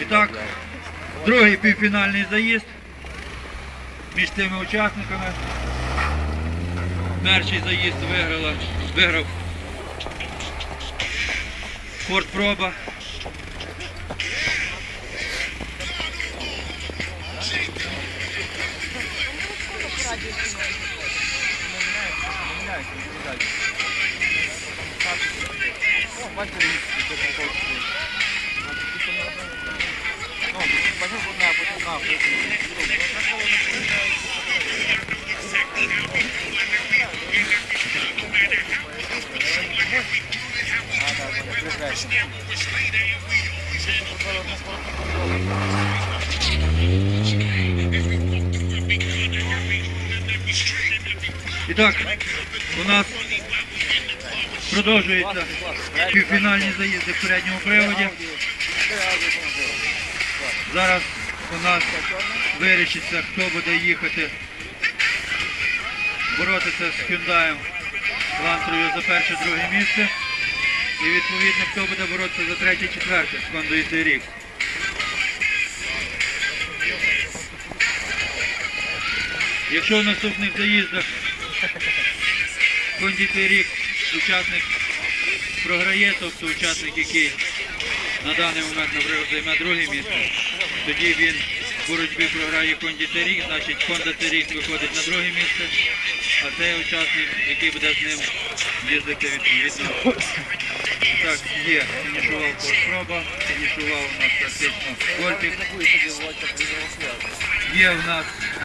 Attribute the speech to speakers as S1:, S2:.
S1: І так, другий півфінальний заїзд між цими учасниками. Перший заїзд виграла, виграв Форт Проба.
S2: Бачите, це прикол стоїть. Ну, бачив одна, потім одна, потім А, так, вони прекрасні.
S1: І так, у нас продовжується півфінальні заїзди в передньому приводі. Зараз у нас вирішиться, хто буде їхати боротися з Hyundai Лантрою за перше-друге місце. І відповідно, хто буде боротися за третє-четверте з Кондою рік. Якщо в наступних заїздах кондитий рік учасник програє, тобто учасник, який на даний момент, наприклад, займе друге місце, тоді він в боротьбі програє кондитий рік, значить кондитий рік виходить на друге місце, а цей учасник, який буде з ним їздити відповідно. Так, є, фінішував спроба, фінішував у нас практично Вольтик. Є в нас